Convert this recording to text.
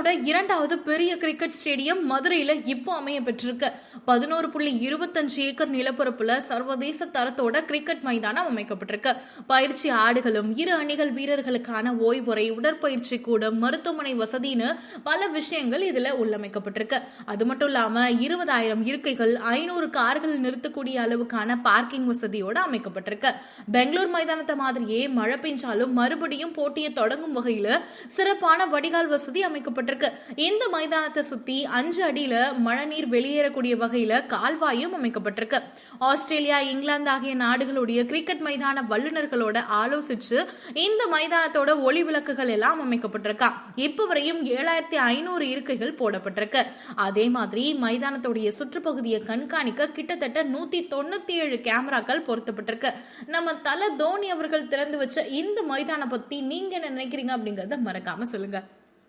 இந்தியாவோட இரண்டாவது பெரிய கிரிக்கெட் ஸ்டேடியம் மதுரையில் இப்போ அமைய பெற்றிருக்கு. பதினோரு புள்ளி இருபத்தஞ்சு ஏக்கர் நிலப்பரப்புல சர்வதேச தரத்தோட கிரிக்கெட் மைதானம் அமைக்கப்பட்டிருக்கு. பயிற்சி ஆடுகளும் இரு அணிகள் வீரர்களுக்கான ஓய்வுறை உடற்பயிற்சி கூடம் மருத்துவமனை வசதின்னு பல விஷயங்கள் இதுல உள்ளமைக்கப்பட்டிருக்கு. அது மட்டும் இல்லாம இருபதாயிரம் இருக்கைகள் ஐநூறு கார்கள் நிறுத்தக்கூடிய அளவுக்கான பார்க்கிங் வசதியோட அமைக்கப்பட்டிருக்கு. பெங்களூர் மைதானத்தை மாதிரியே மழை பெஞ்சாலும் மறுபடியும் போட்டியை தொடங்கும் வகையில் சிறப்பான வடிகால் வசதி அமைக்கப்பட்டு அமைக்கப்பட்டிருக்கு இந்த மைதானத்தை சுத்தி அஞ்சு அடியில மழைநீர் வெளியேறக்கூடிய வகையில கால்வாயும் அமைக்கப்பட்டிருக்கு. ஆஸ்திரேலியா இங்கிலாந்து ஆகிய நாடுகளுடைய கிரிக்கெட் மைதான வல்லுநர்களோட ஆலோசிச்சு இந்த மைதானத்தோட ஒளி விளக்குகள் எல்லாம் அமைக்கப்பட்டிருக்கா. இப்ப வரையும் ஏழாயிரத்தி ஐநூறு இருக்கைகள் போடப்பட்டிருக்கு. அதே மாதிரி மைதானத்துடைய சுற்றுப்பகுதியை கண்காணிக்க கிட்டத்தட்ட நூத்தி தொண்ணூத்தி ஏழு கேமராக்கள் பொருத்தப்பட்டிருக்கு. நம்ம தல தோனி அவர்கள் திறந்து வச்ச இந்த மைதானம் பத்தி நீங்க என்ன நினைக்கிறீங்க அப்படிங்கறத மறக்காம சொல்லுங்க.